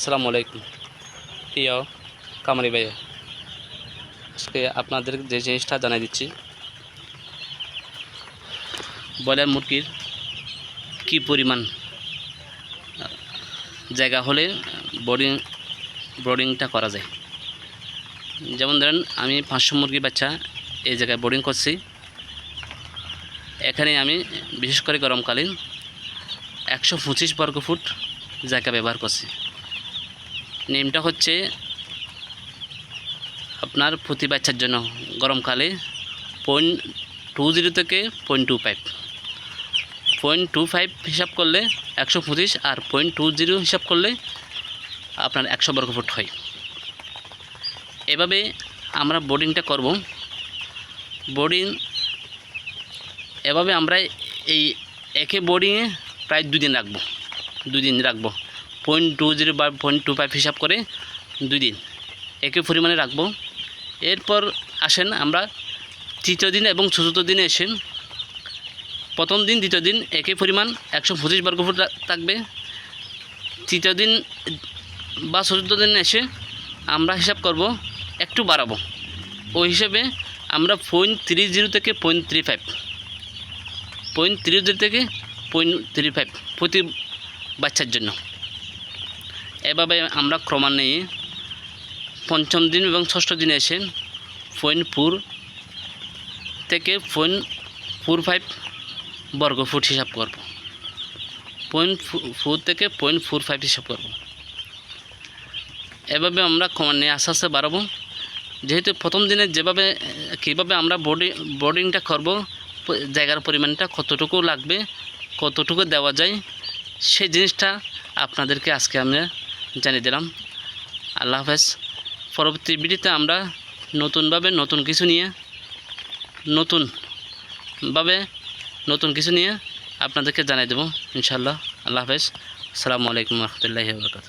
আসসালামু আলাইকুম। প্রিয় কামারি ভাইয়া আজকে আপনাদের যে জিনিসটা জানাই দিচ্ছি, ব্রয়লার মুরগির কি পরিমাণ জায়গা হলে বোর্ডিং বোর্ডিংটা করা যায়। যেমন ধরেন, আমি পাঁচশো মুরগি বাচ্চা এই জায়গায় বোর্ডিং করছি। এখানে আমি বিশেষ করে গরমকালীন একশো পঁচিশ বর্গ ফুট জায়গা ব্যবহার করছি। নেমটা হচ্ছে আপনার প্রতি বাচ্চার জন্য গরমকালে পয়েন্ট টু জিরো থেকে point two five point two five হিসাব করলে একশো পঁচিশ আর পয়েন্ট টু জিরো হিসাব করলে আপনার একশো বর্গ ফুট হয়। এভাবে আমরা বোর্ডিংটা করব। বোর্ডিং এভাবে আমরা এই একে বোর্ডিংয়ে প্রায় দুদিন রাখব। দুদিন রাখব। পয়েন্ট টু জিরো বা পয়েন্ট টু ফাইভ হিসাব করে দুই দিন। একই পরিমাণে রাখব। এরপর আসেন আমরা তৃতীয় দিন এবং চতুর্থ দিনে এসে প্রথম দিন, দ্বিতীয় দিন একই পরিমাণ একশো পঁচিশ বর্গফুট রা- থাকবে। তৃতীয় দিন বা চতুর্থ দিন এসে আমরা হিসাব করব একটু বাড়াবো। ওই হিসেবে আমরা পয়েন্ট থ্রি জিরো থেকে point three five, point three zero থেকে পয়েন্ট থ্রি ফাইভ প্রতি বাচ্চার জন্য। এভাবে আমরা ক্রমান্বয়ে পঞ্চম দিন এবং ষষ্ঠ দিনে এসে পয়েন্ট ফোর থেকে পয়েন্ট ফোর ফাইভ বর্গ ফুট হিসাব করব। পয়েন্ট ফোর থেকে পয়েন্ট ফোর ফাইভ হিসাব করব। এভাবে আমরা ক্রমান্বয়ে আস্তে আস্তে বাড়াবো। যেহেতু প্রথম দিনে যেভাবে, কীভাবে আমরা বোর্ডিং বোর্ডিংটা করব, জায়গার পরিমাণটা কতটুকু লাগবে, কতটুকু দেওয়া যায় সেই জিনিসটা আপনাদেরকে আজকে আমরা জানিয়ে দিলাম। আল্লাহ হাফেজ। পরবর্তী ভিডিওতে আমরা নতুনভাবে নতুন কিছু নিয়ে নতুনভাবে নতুন কিছু নিয়ে আপনাদেরকে জানিয়ে দেবো। ইনশাল্লাহ আল্লাহ হাফেজ। আসসালামু আলাইকুম রহমতুল্লাহি বরকাত